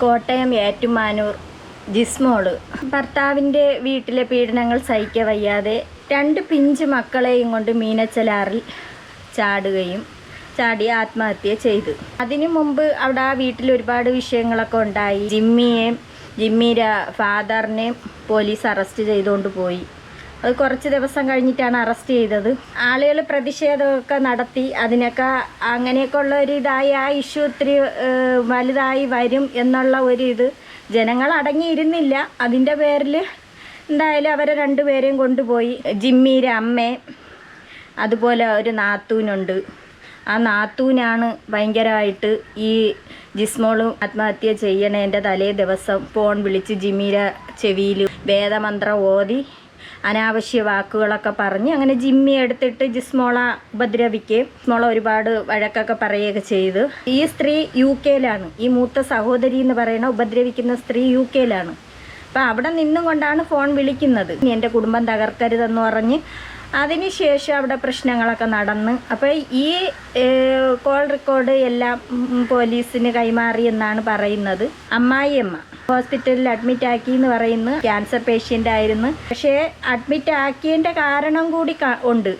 കോട്ടയം ഏറ്റുമാനൂർ ജിസ്മോൾ. ഭർത്താവിന്റെ വീട്ടിലെ പീഡനങ്ങൾ സഹിക്ക വയ്യാതെ രണ്ട് പിഞ്ച് മക്കളെയും കൊണ്ട് മീനച്ചലാറിൽ ചാടുകയും ചാടി ആത്മഹത്യ ചെയ്തു. അതിനു മുമ്പ് അവിടെ ആ വീട്ടിൽ ഒരുപാട് വിഷയങ്ങളൊക്കെ ഉണ്ടായി. ജിമ്മിയെയും ജിമ്മിയുടെ ഫാദറിനെയും പോലീസ് അറസ്റ്റ് ചെയ്തുകൊണ്ട് പോയി. അത് കുറച്ച് ദിവസം കഴിഞ്ഞിട്ടാണ് അറസ്റ്റ് ചെയ്തത്. ആളുകൾ പ്രതിഷേധമൊക്കെ നടത്തി അതിനൊക്കെ അങ്ങനെയൊക്കെ ഉള്ള ഒരു ഇതായി ആ ഇഷ്യൂ ഒത്തിരി വലുതായി വരും എന്നുള്ള ഒരു ഇത് ജനങ്ങൾ അടങ്ങിയിരുന്നില്ല. അതിന്റെ പേരിൽ എന്തായാലും അവരെ രണ്ടുപേരെയും കൊണ്ടുപോയി. ജിമ്മീരെ അമ്മ അതുപോലെ ഒരു നാത്തൂനുണ്ട്. ആ നാത്തൂനാണ് ഭയങ്കരമായിട്ട് ഈ ജിസ്മോളും ആത്മഹത്യ ചെയ്യണേന്റെ തലേ ദിവസം ഫോൺ വിളിച്ച് ജിമീര ചെവിയിൽ വേദമന്ത്രം ഓതി അനാവശ്യ വാക്കുകളൊക്കെ പറഞ്ഞ് അങ്ങനെ ജിമ്മി എടുത്തിട്ട് ജിസ്മോള ഉപദ്രവിക്കുകയും ജിസ്മോള ഒരുപാട് വഴക്കൊക്കെ പറയുകയൊക്കെ ചെയ്തു. ഈ സ്ത്രീ യു കെയിലാണ്. ഈ മൂത്ത സഹോദരി എന്ന് പറയുന്ന ഉപദ്രവിക്കുന്ന സ്ത്രീ യു കെയിലാണ്. അപ്പം അവിടെ നിന്നും കൊണ്ടാണ് ഫോൺ വിളിക്കുന്നത്. എന്റെ കുടുംബം തകർക്കരുതെന്ന് പറഞ്ഞ് അതിനുശേഷം അവിടെ പ്രശ്നങ്ങളൊക്കെ നടന്ന് അപ്പോൾ ഈ കോൾ റെക്കോർഡ് എല്ലാം പോലീസിന് കൈമാറിയെന്നാണ് പറയുന്നത്. അമ്മായിയമ്മ. ഹോസ്പിറ്റലിൽ അഡ്മിറ്റ് ആക്കി എന്ന് പറയുന്നു ക്യാൻസർ പേഷ്യന്റ് ആയിരുന്നു. പക്ഷേ അഡ്മിറ്റ് ആക്കിയതിന്റെ കാരണം കൂടി ഉണ്ട്.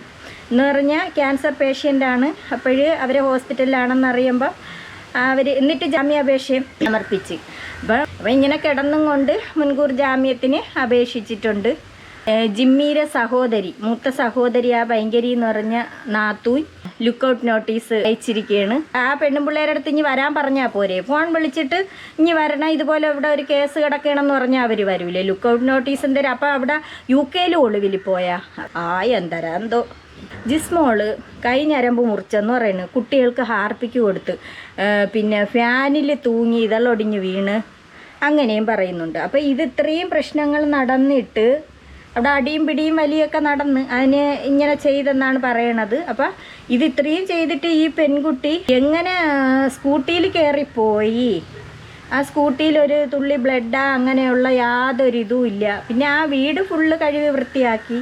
എന്ന് പറഞ്ഞാൽ ക്യാൻസർ പേഷ്യന്റാണ് അപ്പോൾ അവർ ഹോസ്പിറ്റലിലാണെന്ന് അറിയുമ്പോൾ അവർ എന്നിട്ട് ജാമ്യാപേക്ഷയും സമർപ്പിച്ച്. അപ്പം അപ്പം ഇങ്ങനെ കിടന്നും കൊണ്ട് മുൻകൂർ ജാമ്യത്തിന് അപേക്ഷിച്ചിട്ടുണ്ട്. ഏഹ് സഹോദരി മൂത്ത സഹോദരി ആ ഭയങ്കരി എന്ന് പറഞ്ഞ നാത്തൂൻ ലുക്കൗട്ട് നോട്ടീസ് അയച്ചിരിക്കുകയാണ് ആ പെണ്ണുപിള്ളേരുടെ അടുത്ത് ഇനി വരാൻ പറഞ്ഞാൽ പോരെ. ഫോൺ വിളിച്ചിട്ട് ഇനി വരണം ഇതുപോലെ ഇവിടെ ഒരു കേസ് കിടക്കണമെന്ന് പറഞ്ഞാൽ അവർ വരൂലേ. ലുക്കൗട്ട് നോട്ടീസ് എന്തേലും അപ്പോൾ അവിടെ യു കെയിലും ഒളിവിൽ പോയാ. ആ എന്തരാ എന്തോ ജിസ്മോൾ കൈ ഞരമ്പ് മുറിച്ചെന്ന് പറയുന്നത് കുട്ടികൾക്ക് ഹാർപ്പിക്ക് കൊടുത്ത് പിന്നെ ഫാനിൽ തൂങ്ങി ഇതളൊടിഞ്ഞ് വീണ് അങ്ങനെയും പറയുന്നുണ്ട്. അപ്പോൾ ഇത് ഇത്രയും പ്രശ്നങ്ങൾ നടന്നിട്ട് അവിടെ അടിയും പിടിയും വലിയൊക്കെ നടന്ന് അതിന് ഇങ്ങനെ ചെയ്തെന്നാണ് പറയണത്. അപ്പം ഇത് ഇത്രയും ചെയ്തിട്ട് ഈ പെൺകുട്ടി എങ്ങനെ സ്കൂട്ടിയിൽ കയറിപ്പോയി? ആ സ്കൂട്ടിയിൽ ഒരു തുള്ളി ബ്ലഡാ അങ്ങനെയുള്ള യാതൊരു ഇതും ഇല്ല. പിന്നെ ആ വീട് ഫുള്ള് കഴിവ് വൃത്തിയാക്കി.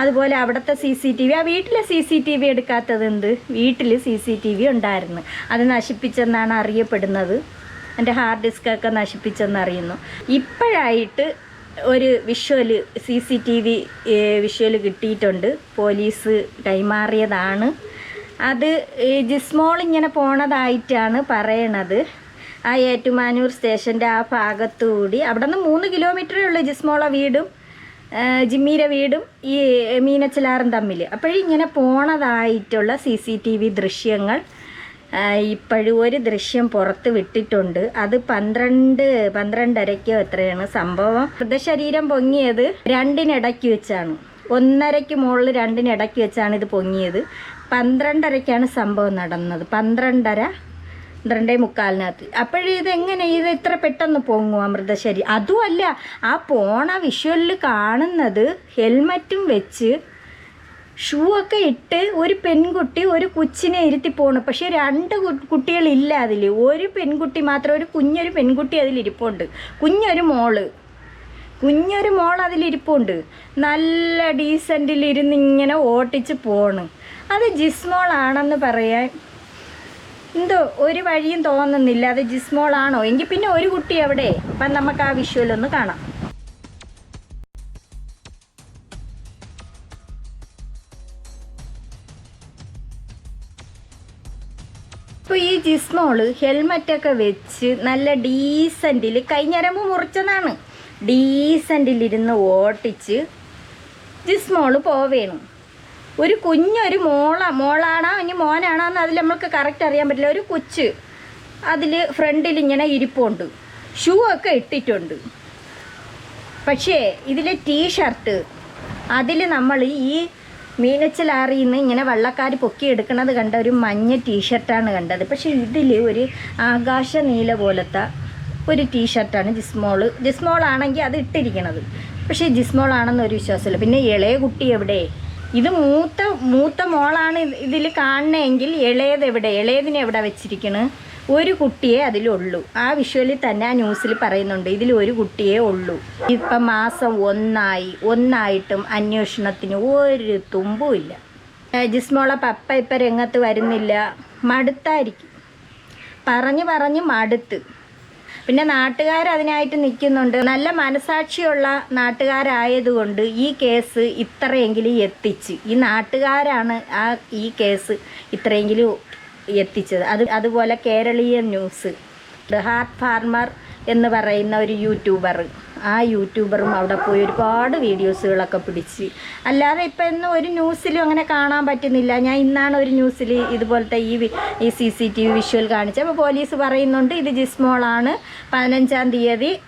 അതുപോലെ അവിടുത്തെ സി സി ടി വി ആ വീട്ടിലെ സി സി ടി വി എടുക്കാത്തത് എന്ത്? വീട്ടിൽ സി സി ടി വി ഉണ്ടായിരുന്നു. അത് നശിപ്പിച്ചെന്നാണ് അറിയപ്പെടുന്നത്. എന്റെ ഹാർഡ് ഡിസ്കൊക്കെ നശിപ്പിച്ചെന്ന് അറിയുന്നു. ഇപ്പോഴായിട്ട് ഒരു visual C C T V visual കിട്ടിയിട്ടുണ്ട്. പോലീസ് കൈമാറിയതാണ്. അത് ജിസ്മോൾ ഇങ്ങനെ പോണതായിട്ടാണ് പറയണത്. ആ ഏറ്റുമാനൂർ സ്റ്റേഷന്റെ ആ ഭാഗത്തുകൂടി. അവിടെ നിന്ന് മൂന്ന് കിലോമീറ്ററേ ഉള്ളൂ ജിസ്മോള വീടും ജിമ്മീരെ വീടും ഈ മീനച്ചിലാറും തമ്മിൽ അപ്പോഴിങ്ങനെ പോണതായിട്ടുള്ള സി സി ടി വി ദൃശ്യങ്ങൾ ഇപ്പോഴും ഒരു ദൃശ്യം പുറത്ത് വിട്ടിട്ടുണ്ട്. അത് പന്ത്രണ്ട് പന്ത്രണ്ടരയ്ക്കോ എത്രയാണ് സംഭവം? മൃതശരീരം പൊങ്ങിയത് രണ്ടിനിടയ്ക്ക് വെച്ചാണ്. ഒന്നരയ്ക്ക് മുകളിൽ രണ്ടിനിടയ്ക്ക് വെച്ചാണ് ഇത് പൊങ്ങിയത്. പന്ത്രണ്ടരയ്ക്കാണ് സംഭവം നടന്നത്. പന്ത്രണ്ടര പന്ത്രണ്ടേ മുക്കാലിനകത്ത്. അപ്പോഴിത് എങ്ങനെ ഇത് ഇത്ര പെട്ടെന്ന് പൊങ്ങും അമൃതശരി അതുമല്ല ആ പോണ വിഷ്വലിൽ കാണുന്നത് ഹെൽമറ്റും വെച്ച് ഷൂ ഒക്കെ ഇട്ട് ഒരു പെൺകുട്ടി ഒരു കൊച്ചിനെ ഇരുത്തി പോണു. പക്ഷെ രണ്ട് കുട്ടികളില്ല അതിൽ ഒരു പെൺകുട്ടി മാത്രം ഒരു കുഞ്ഞൊരു പെൺകുട്ടി അതിലിരിപ്പുണ്ട്. കുഞ്ഞൊരു മോൾ. കുഞ്ഞൊരു മോൾ അതിലിരിപ്പുണ്ട്. നല്ല ഡീസന്റിലിരുന്ന് ഇങ്ങനെ ഓട്ടിച്ച് പോണ്. അത് ജിസ്മോളാണെന്ന് പറയാൻ എന്തോ ഒരു വഴിയും തോന്നുന്നില്ല. അത് ജിസ്മോളാണോ? എങ്കിൽ പിന്നെ ഒരു കുട്ടി എവിടെ? അപ്പം നമുക്ക് ആ വിഷ്വലൊന്ന് കാണാം. ഇപ്പോൾ ഈ ജിസ്മോൾ ഹെൽമറ്റൊക്കെ വെച്ച് നല്ല ഡീസന്റിൽ കൈഞ്ഞരമ്പ് മുറിച്ചതാണ്. ഡീസന്റിലിരുന്ന് ഓട്ടിച്ച് ജിസ്മോൾ പോവേണു ഒരു കുഞ്ഞൊരു മോള മോളാണോ ഇനി മോനാണോ എന്ന് അതിൽ നമ്മൾക്ക് കറക്റ്റ് അറിയാൻ പറ്റില്ല. ഒരു കൊച്ച് അതിൽ ഫ്രണ്ടിൽ ഇങ്ങനെ ഇരിപ്പുണ്ട്. ഷൂ ഒക്കെ ഇട്ടിട്ടുണ്ട്. പക്ഷേ ഇതിലെ ടീഷർട്ട് അതിൽ നമ്മൾ ഈ മീനച്ചിലാറിൽ നിന്ന് ഇങ്ങനെ പൊക്കി പൊക്കിയെടുക്കണത് കണ്ട ഒരു മഞ്ഞ ടീഷർട്ടാണ് കണ്ടത്. പക്ഷേ ഇതിൽ ഒരു ആകാശ നീല പോലത്തെ ഒരു ടീഷർട്ടാണ് ജിസ്മോൾ. ജിസ്മോളാണെങ്കിൽ അത് ഇട്ടിരിക്കണത്. പക്ഷേ ജിസ്മോളാണെന്ന് ഒരു വിശ്വാസമില്ല. പിന്നെ ഇളയ കുട്ടി എവിടെ? ഇത് മൂത്ത മൂത്ത മോളാണ് ഇതിൽ കാണണമെങ്കിൽ ഇളയത് എവിടെ? ഇളയതിനെ എവിടെ വെച്ചിരിക്കണ്? ഒരു കുട്ടിയെ അതിലുള്ളൂ. ആ വിഷ്വലിൽ തന്നെ ആ ന്യൂസിൽ പറയുന്നുണ്ട് ഇതിൽ ഒരു കുട്ടിയെ ഉള്ളൂ. ഇപ്പം മാസം ഒന്നായി ഒന്നായിട്ടും അന്വേഷണത്തിന് ഒരു തുമ്പുമില്ല ജിസ്മോളെ പപ്പ ഇപ്പം രംഗത്ത് വരുന്നില്ല മടുത്തായിരിക്കും. പറഞ്ഞ് പറഞ്ഞ് മടുത്ത്. പിന്നെ നാട്ടുകാർ അതിനായിട്ട് നിൽക്കുന്നുണ്ട്. നല്ല മനസാക്ഷിയുള്ള നാട്ടുകാരായതുകൊണ്ട് ഈ കേസ് ഇത്രയെങ്കിലും എത്തിച്ച്. ഈ നാട്ടുകാരാണ് ആ ഈ കേസ് ഇത്രയെങ്കിലും എത്തിച്ചത്. അത് അതുപോലെ കേരളീയ ന്യൂസ്. ഹാർട്ട് ഫാർമർ എന്ന് പറയുന്ന ഒരു യൂട്യൂബർ. ആ യൂട്യൂബറും അവിടെ പോയി ഒരുപാട് വീഡിയോസുകളൊക്കെ പിടിച്ച്. അല്ലാതെ ഇപ്പം ഇന്നും ഒരു ന്യൂസിലും അങ്ങനെ കാണാൻ പറ്റുന്നില്ല. ഞാൻ ഇന്നാണ് ഒരു ന്യൂസിൽ ഇതുപോലത്തെ ഈ ഈ C C T V visual കാണിച്ചത്. അപ്പോൾ പോലീസ് പറയുന്നുണ്ട് ഇത് ജിസ്മോളാണ്. പതിനഞ്ചാം തീയതി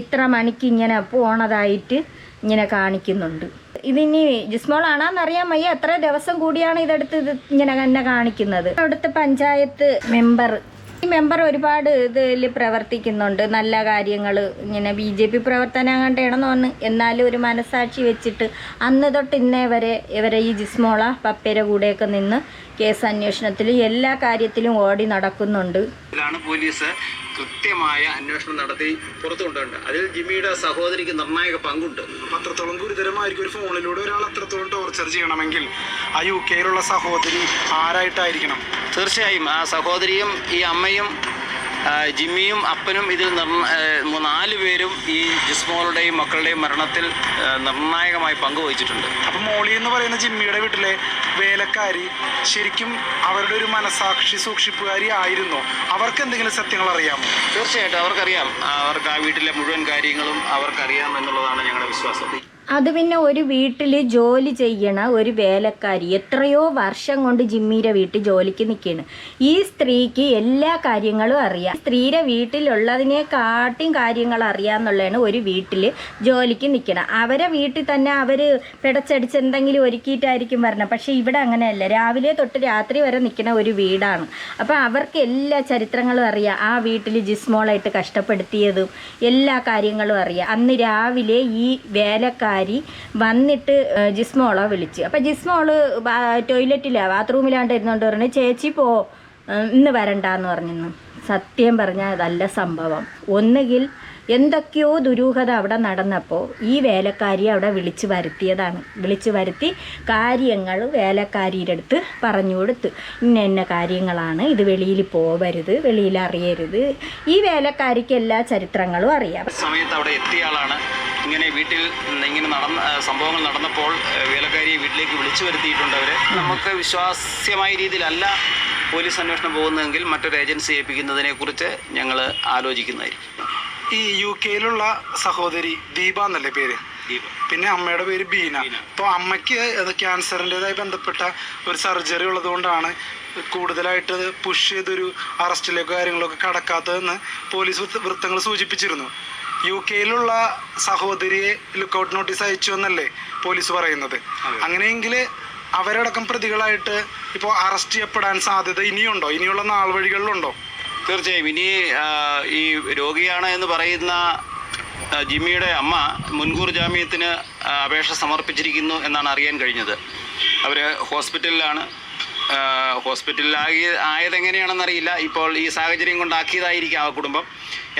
ഇത്ര മണിക്ക് ഇങ്ങനെ പോണതായിട്ട് ഇങ്ങനെ കാണിക്കുന്നുണ്ട്. ഇതിനി ജിസ്മോളാണോന്ന് അറിയാൻ വയ്യ. എത്ര ദിവസം കൂടിയാണ് ഇതെടുത്ത് ഇത് ഇങ്ങനെ തന്നെ കാണിക്കുന്നത്. അവിടുത്തെ പഞ്ചായത്ത് മെമ്പർ. ഈ മെമ്പർ ഒരുപാട് ഇതിൽ പ്രവർത്തിക്കുന്നുണ്ട്. നല്ല കാര്യങ്ങൾ ഇങ്ങനെ ബി ജെ പി പ്രവർത്തനം കണ്ടേണെന്ന് തോന്നുന്നു. എന്നാലും ഒരു മനസാക്ഷി വെച്ചിട്ട് അന്ന് തൊട്ട് ഇന്നേ വരെ ഇവരെ ഈ ജിസ്മോള പപ്പയുടെ കൂടെയൊക്കെ നിന്ന് കേസ് അന്വേഷണത്തിൽ എല്ലാ കാര്യത്തിലും ഓടി നടക്കുന്നുണ്ട്. ഇതിലാണ് പോലീസ് കൃത്യമായ അന്വേഷണം നടത്തി പുറത്തു കൊണ്ടുവരുന്നത് അതിൽ ജിമ്മിയുടെ സഹോദരിക്ക് നിർണായക പങ്കുണ്ട്. അപ്പൊ അത്രത്തോളം ഗുരുതരമായിരിക്കും ഒരു ഫോണിലൂടെ ഒരാൾ അത്രത്തോളം ടോർച്ചർ ചെയ്യണമെങ്കിൽ ആ യു കെയിലുള്ള സഹോദരി ആരായിട്ടായിരിക്കണം? തീർച്ചയായും ആ സഹോദരിയും ഈ അമ്മയും ജിമ്മിയും അപ്പനും ഇതിൽ നാല് പേരും ഈ ജിസ്മോളുടെയും മക്കളുടെയും മരണത്തിൽ നിർണായകമായി പങ്കുവഹിച്ചിട്ടുണ്ട്. അപ്പൊ മോളി എന്ന് പറയുന്ന ജിമ്മിയുടെ വീട്ടിലെ വേലക്കാരി ശരിക്കും അവരുടെ ഒരു മനസാക്ഷി സൂക്ഷിപ്പുകാരി ആയിരുന്നോ. അവർക്ക് എന്തെങ്കിലും സത്യങ്ങൾ അറിയാമോ? തീർച്ചയായിട്ടും അവർക്കറിയാം. അവർക്ക് ആ വീട്ടിലെ മുഴുവൻ കാര്യങ്ങളും അവർക്കറിയാം എന്നുള്ളതാണ് ഞങ്ങളുടെ വിശ്വാസം. അത് പിന്നെ ഒരു വീട്ടിൽ ജോലി ചെയ്യണ ഒരു വേലക്കാരി എത്രയോ വർഷം കൊണ്ട് ജിമ്മിയുടെ വീട്ടിൽ ജോലിക്ക് നിൽക്കുകയാണ് ഈ സ്ത്രീക്ക് എല്ലാ കാര്യങ്ങളും അറിയാം. സ്ത്രീയുടെ വീട്ടിലുള്ളതിനെക്കാട്ടിയും കാര്യങ്ങൾ അറിയാമെന്നുള്ളതാണ് ഒരു വീട്ടിൽ ജോലിക്ക് നിൽക്കണം അവരെ വീട്ടിൽ തന്നെ അവർ പിടച്ചടിച്ച് എന്തെങ്കിലും ഒരുക്കിയിട്ടായിരിക്കും വരണം. പക്ഷേ ഇവിടെ അങ്ങനെയല്ല. രാവിലെ തൊട്ട് രാത്രി വരെ നിൽക്കുന്ന ഒരു വീടാണ്. അപ്പോൾ അവർക്ക് എല്ലാ ചരിത്രങ്ങളും അറിയാം. ആ വീട്ടിൽ ജിസ്മോളായിട്ട് കഷ്ടപ്പെടുത്തിയതും എല്ലാ കാര്യങ്ങളും അറിയാം. അന്ന് രാവിലെ ഈ വേലക്കാരി വന്നിട്ട് ഏഹ്, ജിസ്മോളെ വിളിച്ച്. അപ്പം ജിസ്മോൾ ടോയ്ലറ്റിലാണ് ബാത്റൂമിലാണ്ട് ഇരുന്നുകൊണ്ട് പറഞ്ഞു ചേച്ചി പോ ഇന്ന് വരണ്ടെന്ന് പറഞ്ഞിരുന്നു സത്യം പറഞ്ഞാൽ അതല്ല സംഭവം. ഒന്നുകിൽ എന്തൊക്കെയോ ദുരൂഹത അവിടെ നടന്നപ്പോൾ ഈ വേലക്കാരിയെ അവിടെ വിളിച്ചു വരുത്തിയതാണ്. വിളിച്ചു വരുത്തി കാര്യങ്ങൾ വേലക്കാരിയുടെ അടുത്ത് പറഞ്ഞു കൊടുത്ത്. ഇന്ന ഇന്ന കാര്യങ്ങളാണ് ഇത് വെളിയിൽ പോവരുത് വെളിയിൽ അറിയരുത്. ഈ വേലക്കാരിക്ക് എല്ലാ ചരിത്രങ്ങളും അറിയാം. സമയത്ത് അവിടെ എത്തിയ ആളാണ്. ഇങ്ങനെ വീട്ടിൽ ഇങ്ങനെ നടന്ന സംഭവങ്ങൾ നടന്നപ്പോൾ വേലക്കാരിയെ വീട്ടിലേക്ക് വിളിച്ചു വരുത്തിയിട്ടുണ്ട് അവരെ. നമുക്ക് വിശ്വാസ്യമായ രീതിയിലല്ല പോലീസ് അന്വേഷണം പോകുന്നതെങ്കിൽ മറ്റൊരു ഏജൻസി ഏൽപ്പിക്കുന്നതിനെ കുറിച്ച് ഞങ്ങൾ ആലോചിക്കുന്നതായിരിക്കും. ഈ യു കെയിലുള്ള സഹോദരി ദീപ എന്നല്ലേ പേര്? പിന്നെ അമ്മയുടെ പേര് ബീന. അപ്പോൾ അമ്മയ്ക്ക് അത് ക്യാൻസറിന്റെതായി ബന്ധപ്പെട്ട ഒരു സർജറി ഉള്ളതുകൊണ്ടാണ് കൂടുതലായിട്ട് പുഷ് ചെയ്തൊരു അറസ്റ്റിലേക്കോ കാര്യങ്ങളൊക്കെ കടക്കാത്തതെന്ന് പോലീസ് വൃത്തങ്ങൾ സൂചിപ്പിച്ചിരുന്നു. യു കെയിലുള്ള സഹോദരിയെ ലുക്കൗട്ട് നോട്ടീസ് അയച്ചു എന്നല്ലേ പോലീസ് പറയുന്നത്. അങ്ങനെയെങ്കിൽ അവരടക്കം പ്രതികളായിട്ട് ഇപ്പോൾ അറസ്റ്റ് ചെയ്യപ്പെടാൻ സാധ്യത ഇനിയുണ്ടോ? ഇനിയുള്ള നാൾ വഴികളിലുണ്ടോ? തീർച്ചയായും. ഇനി ഈ രോഗിയാണ് എന്ന് പറയുന്ന ജിമ്മിയുടെ അമ്മ മുൻകൂർ ജാമ്യത്തിന് അപേക്ഷ സമർപ്പിച്ചിരിക്കുന്നു എന്നാണ് അറിയാൻ കഴിഞ്ഞത്. അവർ ഹോസ്പിറ്റലിലാണ്. ഹോസ്പിറ്റലിലാകി ആയതെങ്ങനെയാണെന്നറിയില്ല. ഇപ്പോൾ ഈ സാഹചര്യം കൊണ്ടാക്കിയതായിരിക്കും ആ കുടുംബം.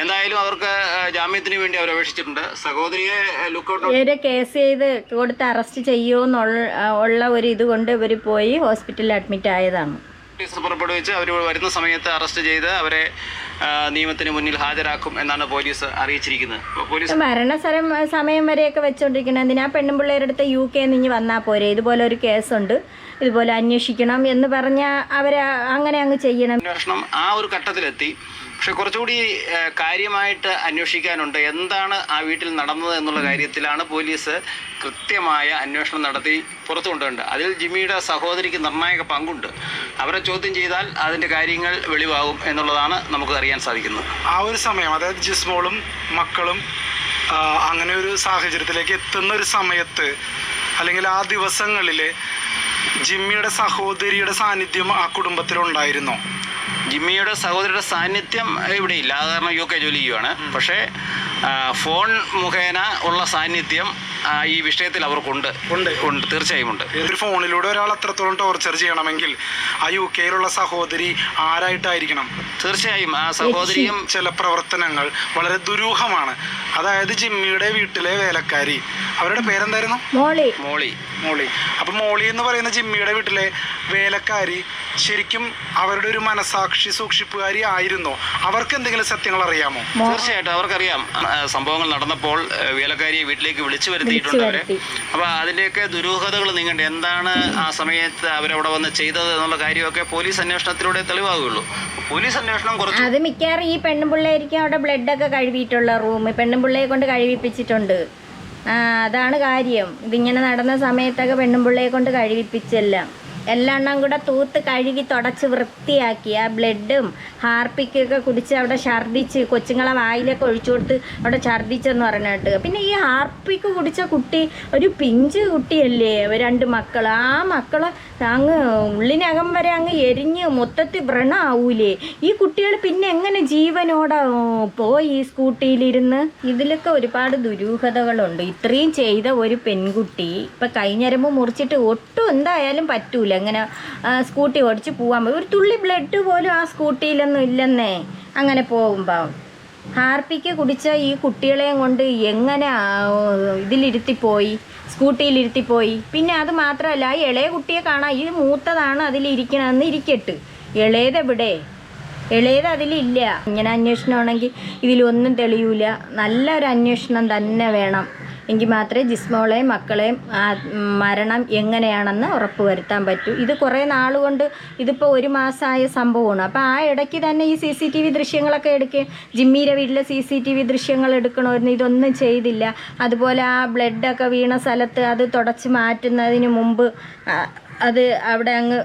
എന്തായാലും അവർക്ക് ജാമ്യത്തിന് വേണ്ടി അവർ അപേക്ഷിച്ചിട്ടുണ്ട്. സഹോദരിയെ ലുക്കൗട്ട് ഇവരെ കേസ് ചെയ്ത് കൊടുത്ത് അറസ്റ്റ് ചെയ്യുമെന്നുള്ള ഉള്ള ഒരു ഇത് കൊണ്ട് ഇവർ പോയി ഹോസ്പിറ്റലിൽ അഡ്മിറ്റ് ആയതാണ്. നോട്ടീസ് പുറപ്പെടുവിച്ച് അവർ വരുന്ന സമയത്ത് അറസ്റ്റ് ചെയ്ത് അവരെ നിയമത്തിന് മുന്നിൽ ഹാജരാക്കും എന്നാണ് പോലീസ് അറിയിച്ചിരിക്കുന്നത്. മരണ പോലീസ് മരണസ്ഥലം സമയം വരെയൊക്കെ വെച്ചോണ്ടിരിക്കണം എന്തിനാ പെണ്ണുപിള്ളേരുടെ അടുത്ത് യു കെ നിന്ന് വന്നാൽ പോരെ? ഇതുപോലെ ഒരു കേസുണ്ട് ഇതുപോലെ അന്വേഷിക്കണം എന്ന് പറഞ്ഞാൽ അവരെ അങ്ങനെ അങ്ങ് ചെയ്യണം. അന്വേഷണം ആ ഒരു ഘട്ടത്തിലെത്തി. പക്ഷെ കുറച്ചുകൂടി കാര്യമായിട്ട് അന്വേഷിക്കാനുണ്ട്. എന്താണ് ആ വീട്ടിൽ നടന്നത് എന്നുള്ള കാര്യത്തിലാണ് പോലീസ് കൃത്യമായ അന്വേഷണം നടത്തി പുറത്തു കൊണ്ടുവരുന്നത് അതിൽ ജിമ്മിയുടെ സഹോദരിക്ക് നിർണായക പങ്കുണ്ട്. അവരെ ചോദ്യം ചെയ്താൽ അതിന്റെ കാര്യങ്ങൾ വെളിവാകും എന്നുള്ളതാണ് നമുക്ക് അറിയാൻ സാധിക്കുന്നത്. ആ ഒരു സമയം അതായത് ജിസ്മോളും മക്കളും അങ്ങനെ ഒരു സാഹചര്യത്തിലേക്ക് എത്തുന്ന ഒരു സമയത്ത് അല്ലെങ്കിൽ ആ ദിവസങ്ങളിൽ ജിമ്മിയുടെ സഹോദരിയുടെ സാന്നിധ്യം ആ കുടുംബത്തിലുണ്ടായിരുന്നോ? ജിമ്മിയുടെ സഹോദരിയുടെ സാന്നിധ്യം ഇവിടെ ഇല്ല. അത് കാരണം യു കെ ജോലി ചെയ്യുവാണ്. പക്ഷേ ഫോൺ മുഖേന ഉള്ള സാന്നിധ്യം ഈ വിഷയത്തിൽ അവർക്കുണ്ട്. ഉണ്ട്. ഉണ്ട്. തീർച്ചയായും ഉണ്ട്. ഒരു ഫോണിലൂടെ ഒരാൾ അത്രത്തോളം ടോർച്ചർ ചെയ്യണമെങ്കിൽ ആ യു കെയിലുള്ള സഹോദരി ആരായിട്ടായിരിക്കണം? തീർച്ചയായും ആ സഹോദരിയും ചില പ്രവർത്തനങ്ങൾ വളരെ ദുരൂഹമാണ്. അതായത് ജിമ്മിയുടെ വീട്ടിലെ വേലക്കാരി. അവരുടെ പേരെന്തായിരുന്നു? മോളി. മോളി. മോളി. അപ്പൊ മോളി എന്ന് പറയുന്ന ജിമ്മിയുടെ വീട്ടിലെ വേലക്കാരി ശരിക്കും അവരുടെ ഒരു മനസാക്ഷി സൂക്ഷിപ്പുകാരി ആയിരുന്നോ. അവർക്ക് എന്തെങ്കിലും സത്യങ്ങൾ അറിയാമോ? തീർച്ചയായിട്ടും അവർക്കറിയാം. സംഭവങ്ങൾ നടന്നപ്പോൾ വേലക്കാരിയെ വീട്ടിലേക്ക് വിളിച്ചു വരുത്തിയിട്ടുണ്ട് അവർ. അപ്പൊ അതിന്റെയൊക്കെ ദുരൂഹതകൾ നീങ്ങേണ്ട എന്താണ് ആ സമയത്ത് അവരവിടെ വന്ന് ചെയ്തത് എന്നുള്ള കാര്യമൊക്കെ പോലീസ് അന്വേഷണത്തിലൂടെ തെളിവാകുള്ളൂ. പോലീസ് അന്വേഷണം കുറച്ച് അത് മിക്കവാറും ഈ പെണ്ണുപിള്ളേരിക്കും അവിടെ ബ്ലഡ് ഒക്കെ കഴുകിയിട്ടുള്ള റൂം. പെണ്ണുപിള്ളയെ കൊണ്ട് കഴുകിപ്പിച്ചിട്ടുണ്ട്. ആ അതാണ് കാര്യം. ഇതിങ്ങനെ നടന്ന സമയത്തൊക്കെ പെണ്ണുമ്പിള്ളയെ കൊണ്ട് കഴുകിപ്പിച്ചെല്ലാം. എല്ലെണ്ണം കൂടെ തൂത്ത് കഴുകി തുടച്ച് വൃത്തിയാക്കി. ആ ബ്ലഡും ഹാർപ്പിക്കൊക്കെ കുടിച്ച് അവിടെ ഛർദ്ദിച്ച് കൊച്ചുങ്ങളെ വായിലൊക്കെ ഒഴിച്ചു കൊടുത്ത് അവിടെ ഛർദ്ദിച്ചെന്ന് പറഞ്ഞിട്ട് പിന്നെ ഈ ഹാർപ്പിക്ക് കുടിച്ച കുട്ടി ഒരു പിഞ്ച് കുട്ടിയല്ലേ? രണ്ട് മക്കൾ ആ മക്കൾ അങ്ങ് ഉള്ളിനകം വരെ അങ്ങ് എരിഞ്ഞ് മൊത്തത്തിൽ വ്രണാവൂലേ. ഈ കുട്ടികൾ പിന്നെ എങ്ങനെ ജീവനോടെ പോയി ഈ സ്കൂട്ടിയിലിരുന്ന്? ഇതിലൊക്കെ ഒരുപാട് ദുരൂഹതകളുണ്ട്. ഇത്രയും ചെയ്ത ഒരു പെൺകുട്ടി ഇപ്പം കൈഞ്ഞരമ്പ് മുറിച്ചിട്ട് ഒട്ടും എന്തായാലും പറ്റൂല. ഇങ്ങനെ സ്കൂട്ടി ഓടിച്ച് പോകാൻ പോയി ഒരു തുള്ളി ബ്ലഡ് പോലും ആ സ്കൂട്ടിയിലൊന്നും ഇല്ലെന്നേ. അങ്ങനെ പോകുമ്പോൾ ഹാർപ്പിക്ക് കുടിച്ച ഈ കുട്ടികളെയും കൊണ്ട് എങ്ങനെ ഇതിലിരുത്തിപ്പോയി സ്കൂട്ടിയിലിരുത്തിപ്പോയി. പിന്നെ അത് മാത്രമല്ല ഈ ഇളയ കുട്ടിയെ കാണാം ഈ മൂത്തതാണ് അതിലിരിക്കണമെന്ന് ഇരിക്കട്ട്. ഇളയതെവിടെ? ഇളയത് അതിലില്ല. ഇങ്ങനെ അന്വേഷണമാണെങ്കിൽ ഇതിലൊന്നും തെളിയൂല. നല്ലൊരു അന്വേഷണം തന്നെ വേണം. എങ്കിൽ മാത്രമേ ജിസ്മോളെയും മക്കളെയും മരണം എങ്ങനെയാണെന്ന് ഉറപ്പ് വരുത്താൻ പറ്റൂ. ഇത് കുറേ നാൾ കൊണ്ട് ഇതിപ്പോൾ ഒരു മാസമായ സംഭവമാണ്. അപ്പോൾ ആ ഇടയ്ക്ക് തന്നെ ഈ സി സി ടി വി ദൃശ്യങ്ങളൊക്കെ എടുക്കുകയും ജിമ്മീരെ വീട്ടിലെ സി സി ടി വി ദൃശ്യങ്ങൾ എടുക്കണമായിരുന്നു. ഇതൊന്നും ചെയ്തില്ല. അതുപോലെ ആ ബ്ലഡൊക്കെ വീണ സ്ഥലത്ത് അത് തുടച്ച് മാറ്റുന്നതിന് മുമ്പ് അത് അവിടെ അങ്ങ്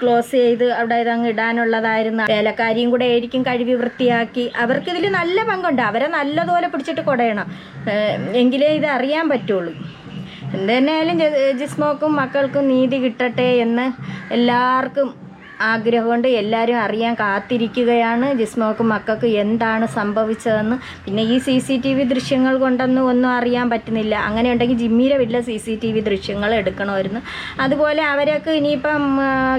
ക്ലോസ് ചെയ്ത് അവിടെ ഇതങ്ങ് ഇടാനുള്ളതായിരുന്നു വേലക്കാരിയും കൂടെ ആയിരിക്കും കഴുകി വൃത്തിയാക്കി. അവർക്ക് ഇതിൽ നല്ല പങ്കുണ്ട്. അവരെ നല്ലതുപോലെ പിടിച്ചിട്ട് കൊടയണം. എങ്കിലേ ഇത് അറിയാൻ പറ്റുള്ളൂ. എന്തായാലും ജിസ്മോക്കും മക്കൾക്കും നീതി കിട്ടട്ടെ എന്ന് എല്ലാവർക്കും ആഗ്രഹമുണ്ട്. എല്ലാവരും അറിയാൻ കാത്തിരിക്കുകയാണ്. ജിസ്മോക്കും മക്കൾക്ക് എന്താണ് സംഭവിച്ചതെന്ന്. പിന്നെ ഈ സി സി ടി വി ദൃശ്യങ്ങൾ കൊണ്ടൊന്നും ഒന്നും അറിയാൻ പറ്റുന്നില്ല. അങ്ങനെ ഉണ്ടെങ്കിൽ ജിമ്മിയുടെ വീട്ടിലെ സി സി ടി വി ദൃശ്യങ്ങൾ എടുക്കണമായിരുന്നു. അതുപോലെ അവരൊക്കെ ഇനിയിപ്പം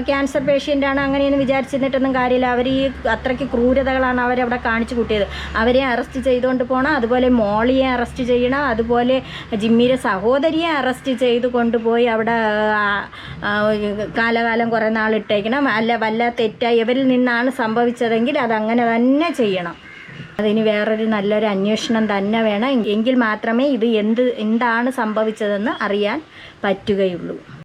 ക്യാൻസർ പേഷ്യന്റാണ് അങ്ങനെയൊന്നും വിചാരിച്ചിരുന്നിട്ടൊന്നും കാര്യമില്ല. അവർ ഈ അത്രയ്ക്ക് ക്രൂരതകളാണ് അവരവിടെ കാണിച്ചു കൂട്ടിയത്. അവരെ അറസ്റ്റ് ചെയ്തുകൊണ്ട് പോകണം അതുപോലെ മോളിയെ അറസ്റ്റ് ചെയ്യണം. അതുപോലെ ജിമ്മിയുടെ സഹോദരിയെ അറസ്റ്റ് ചെയ്ത് കൊണ്ടുപോയി അവിടെ കാലകാലം കുറേ നാൾ ഇട്ടേക്കണം അല്ല വല്ല തെറ്റായി ഇവരിൽ നിന്നാണ് സംഭവിച്ചതെങ്കിൽ അതങ്ങനെ തന്നെ ചെയ്യണം. അതിന് വേറൊരു നല്ലൊരു അന്വേഷണം തന്നെ വേണം. എങ്കിൽ മാത്രമേ ഇത് എന്ത് എന്താണ് സംഭവിച്ചതെന്ന് അറിയാൻ പറ്റുകയുള്ളൂ.